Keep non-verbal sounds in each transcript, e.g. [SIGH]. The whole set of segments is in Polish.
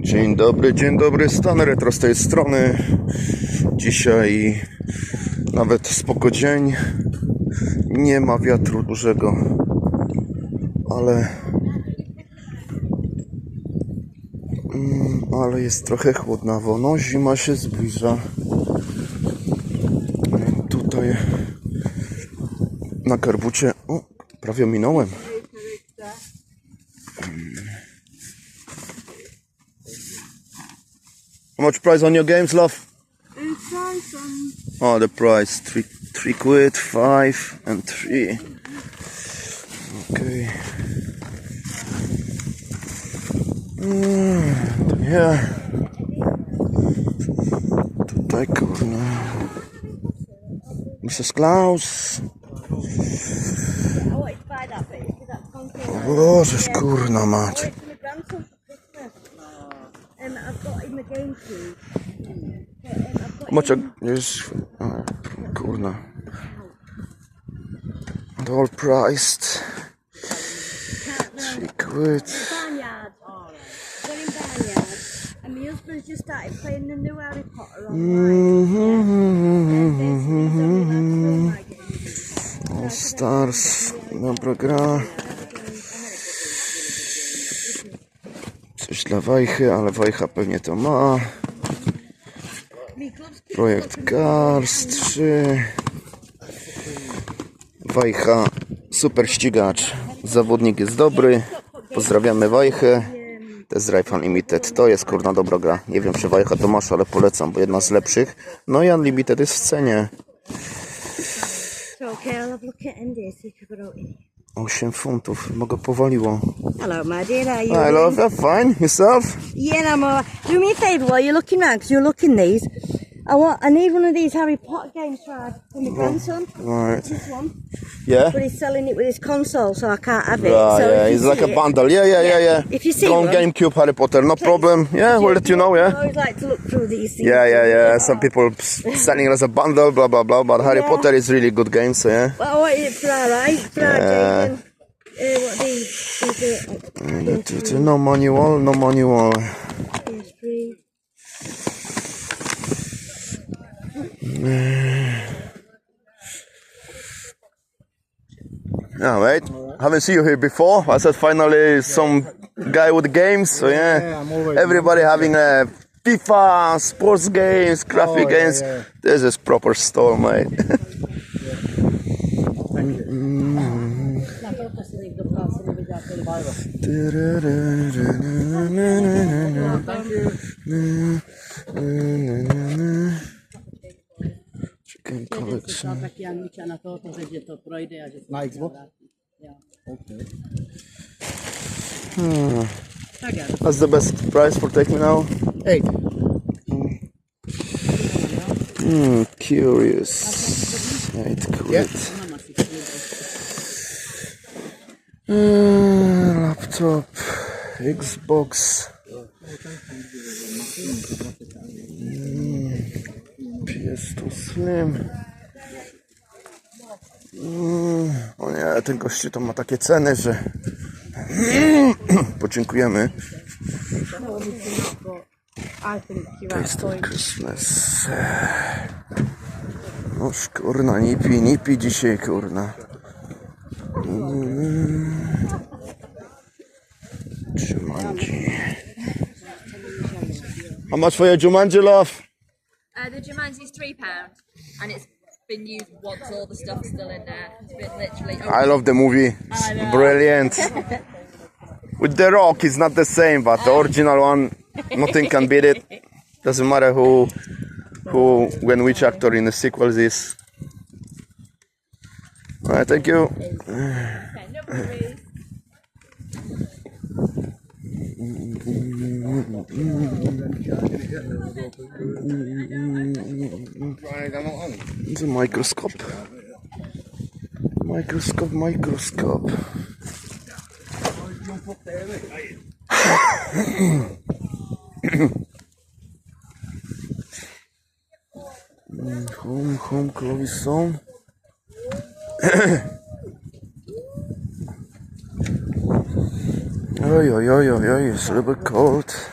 Dzień dobry, dzień dobry, stan retro z tej strony. Dzisiaj nawet spoko dzień. Nie ma wiatru dużego, ale Mm, ale jest trochę chłodnawo. No, zima się zbliża. Tutaj na karbucie. O, prawie minąłem. How much price on your games, love? And Oh, the price three three quid, five and three. Okay. Mm, to nie. Tutaj kurna. Mrs. Klaus. I wanted to buy Moczek jest... A, And All priced. Three quid. just started playing the new Harry Potter. All Stars, dobra gra. Dla Wajchy, ale Wajcha pewnie to ma. Projekt Cars 3. Wajcha, super ścigacz. Zawodnik jest dobry. Pozdrawiamy Wajchę. Test Drive Unlimited to jest kurna dobra gra. Nie wiem czy Wajcha to masz, ale polecam, bo jedna z lepszych. No i Unlimited jest w cenie. So, okay, I'll look at you've got out here. 8 funtów, bo go powaliło. Hello, my dear. How are you? I love that, fine. Yourself? Yeah, no, alright. Do me a favour while you're looking round, because you're looking these. I want, I need one of these Harry Potter games for my grandson. Right. This one, Yeah? but he's selling it with his console, so I can't have it. Ah, so yeah, it's like a it- bundle. Yeah, yeah, yeah, yeah. If you see Go on one, GameCube Harry Potter, no problem. Yeah, we'll let you know, Yeah. I always like to look through these things. Yeah, yeah, yeah. Some [LAUGHS] people selling it as a bundle, blah, blah, blah. But Harry Yeah. Potter is really good game, so yeah. Well, I wanted it for our right, for our Yeah. Jaden. Uh, what these? These Uh, No manual, no manual. PS3. Yeah, mate. Haven't seen you here before. I said finally some guy with games, so yeah. Yeah, Everybody having a FIFA, sports games, graphic Oh, yeah, games. yeah. This is proper store, mate. [LAUGHS] Chicken taky na že to projde a že Na Xbox? vrátí. Jo. Okay. Tak já What's the best price for Take Me Now? Eight. Hmm, curious. Eight quid. mám asi. Uh, laptop, Xbox. Mm, PS2 Slim. Mm, o nie, ten gościu to ma takie ceny, że [CLEARS THROAT] podziękujemy. Point. Christmas. No kurna, nie pi, nie pi dzisiaj, kurna. Jumanji. How much for your Jumanji, love? Uh, the Jumanji is three pound, and it's been used once. All the stuff's still in there. It's been literally. I love the movie. Brilliant. With The Rock, it's not the same, but the oh. original one, nothing can beat it. Doesn't matter who, who, when which actor in the sequels is. Alright, thank you. Okay, no. It's a microscope. Microscope, microscope. [COUGHS] home, home, Clovis [COUGHS] Oj, oj, oj, oj, oj, jest a little bit cold.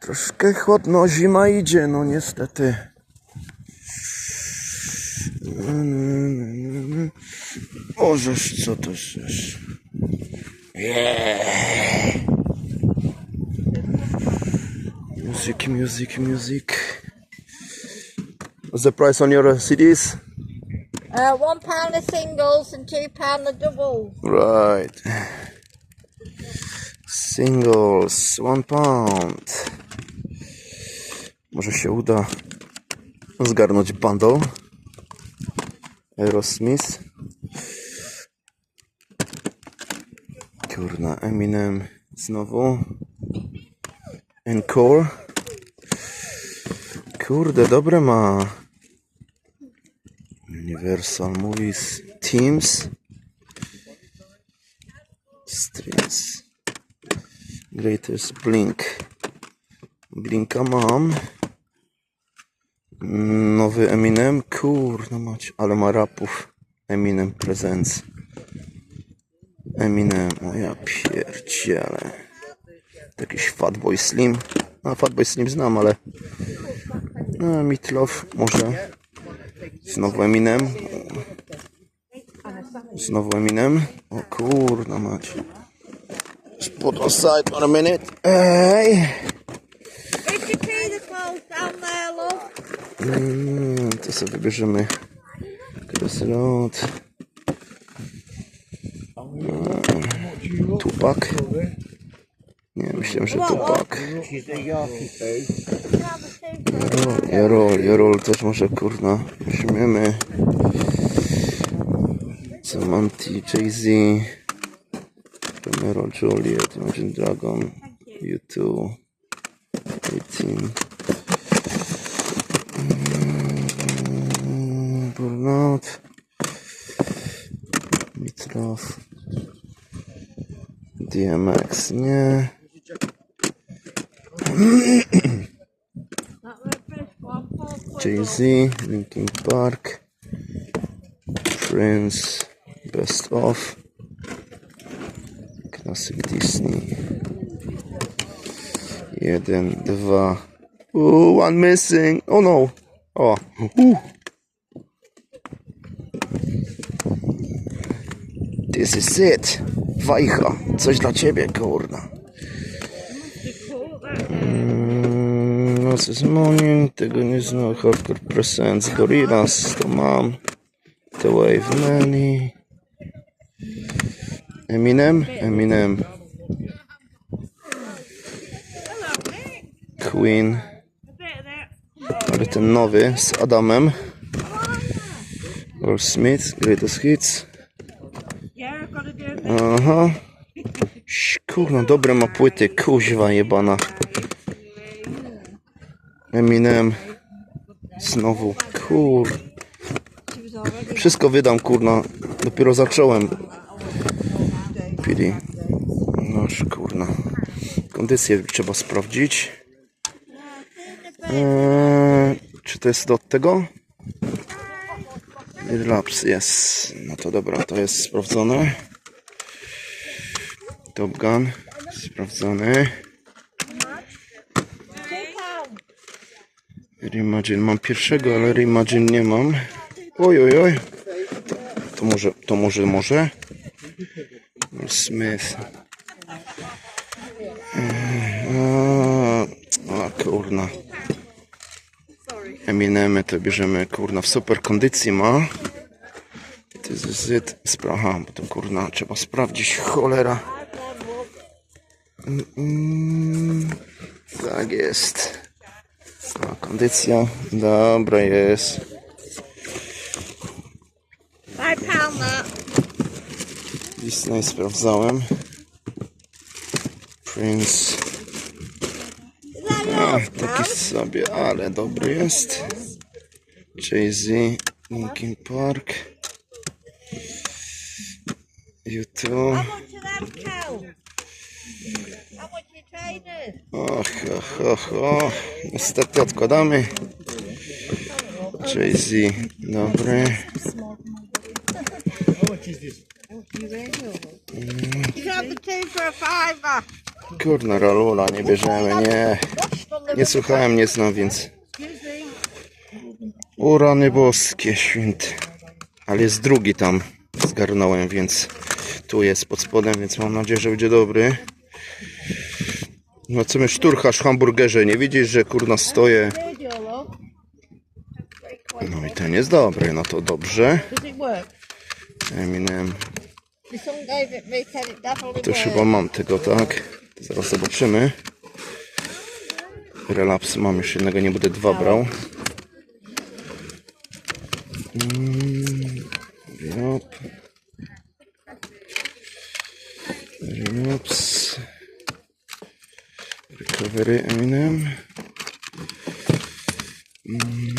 Troszkę chłodno, zima idzie, no niestety. O, żeż, co to żeż? Yeah. Music, music, music. What's the price on your CDs? Uh, one pound of singles and two pound of doubles. Right. Singles, one pound. Może się uda zgarnąć bundle. Aerosmith. Kurna, Eminem znowu. Encore. Kurde, dobre ma. Universal Movies Teams. Strings. Greatest Blink. Blinka mam. Nowy Eminem. Kurna mać, ale ma rapów. Eminem Presents. Eminem, o ja pierdziele. Jakiś Fatboy Slim. A Fatboy Slim znam, ale... No, Mitlow może. Znowu Eminem. Znowu Eminem. O kurna mać. Put aside for a minute. You see the down there, love. Mm, to sobie wybierzemy Crossroad. Tupak. Nie, myślałem, że Tupak. Jarol, Jarol, Jarol też może kurna. Weźmiemy. Samanti, Jay-Z. Romero, Juliet, Imagine Dragon. U2. 18. Mm, Burnout. Mitrow. DMX, nie. Jay-Z, Linkin Park. Prince, Best of. Klasyk Disney. Jeden, dwa. Ooh, one missing. Oh no. O. Uh. This is it. Wajcha. Coś dla ciebie, kurna. Mm, No, z Morning, tego nie znam. Hardcore Presents, Gorillaz, to mam. The Wave Many. Eminem? Eminem. Queen. Ale ten nowy z Adamem. Earl Smith, Greatest Hits. Aha. Ś, Kurno, dobre ma płyty, kuźwa jebana. Eminem. Znowu, kur... Wszystko wydam, kurna. Dopiero zacząłem. Pili. Noż, kurna. Kondycję trzeba sprawdzić. Eee, czy to jest od tego? Relapse, jest. No to dobra, to jest sprawdzone. Top Gun, sprawdzony. Reimagine mam pierwszego, ale Reimagine nie mam. Oj, oj, oj. To, to może, to może, może. Smith. A, a kurna. Eminemy to bierzemy kurna w super kondycji ma. To jest zyt. Spracha, bo to kurna trzeba sprawdzić. Cholera. Mm, mm, tak jest. Kondycja. Dobra jest. Disney sprawdzałem. Prince. Is that A, yours, taki sobie, ale dobry jest. Jay-Z, Linkin Park. YouTube. Och, och, och, och. Niestety odkładamy. Jay-Z, dobry. [LAUGHS] Kurna rolula, nie bierzemy, nie. Nie słuchałem, nie znam, więc... O rany boskie, święty. Ale jest drugi tam, zgarnąłem, więc tu jest pod spodem, więc mam nadzieję, że będzie dobry. No co my szturchasz hamburgerze, nie widzisz, że kurna stoję. No i ten jest dobry, no to dobrze. Eminem. To już chyba mam tego, tak? Zaraz zobaczymy. Relaps mam już jednego, nie będę dwa brał. Mm, Relap. Relaps. Recovery Eminem. Mm.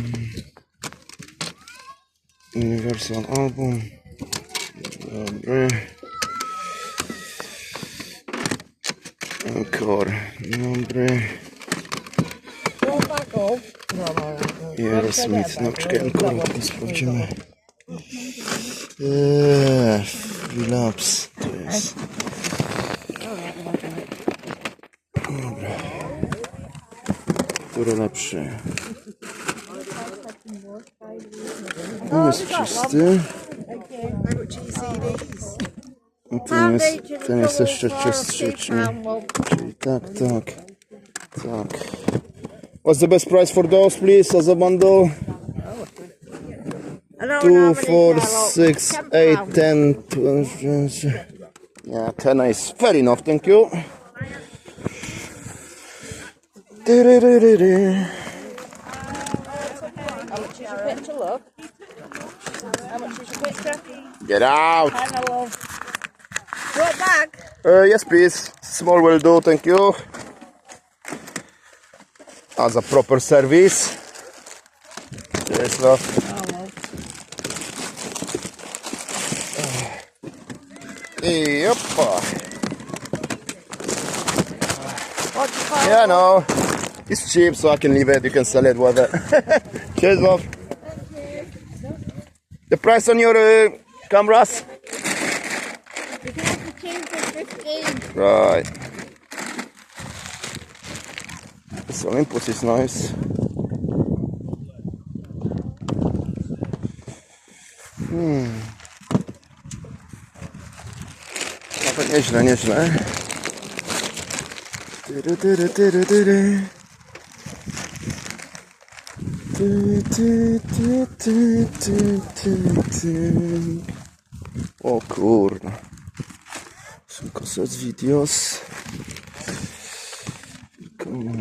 Universal Album. Dobry. Kor, dobry. Aerosmith, no czekaj, to sprawdzimy. Eee, to jest. Dobra. Który lepszy? Tu jest czysty. Ten jest, ten jest jeszcze czystszy, czyli, czyli tak, tak, tak. What's the best price for those, please, as a bundle? I Two, four, how many oh, six, Ten eight, pound. ten, twelve. Yeah, ten is fair enough, thank you. Dee-dee-dee-dee-dee. Picture, look. How much is your picture? Get out! I know of. Go back. Uh, yes, please. Small will do, thank you. As a proper service. Yes, love. Yep. What do you call Yeah, no. It's cheap, so I can leave it. You can sell it, whatever. [LAUGHS] Cheers, love. The price on your uh, cameras? Right. This Olympus is nice. Hmm. Nawet nieźle, nieźle. Tyry, tyry, tyry, tyry. Ty, ty, ty, ty, ty, ty, ty. O kurna. com seus vídeos. Con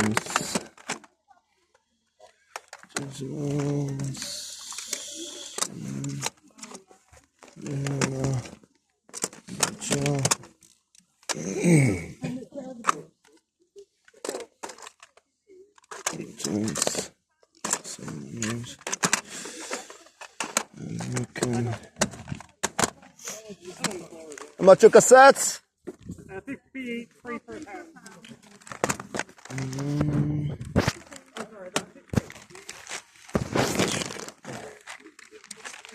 sus vídeos cassettes?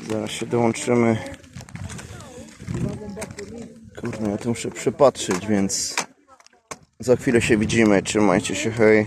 Zaraz się dołączymy. Kurde, ja tu muszę przepatrzeć, więc za chwilę się widzimy. Trzymajcie się, hej.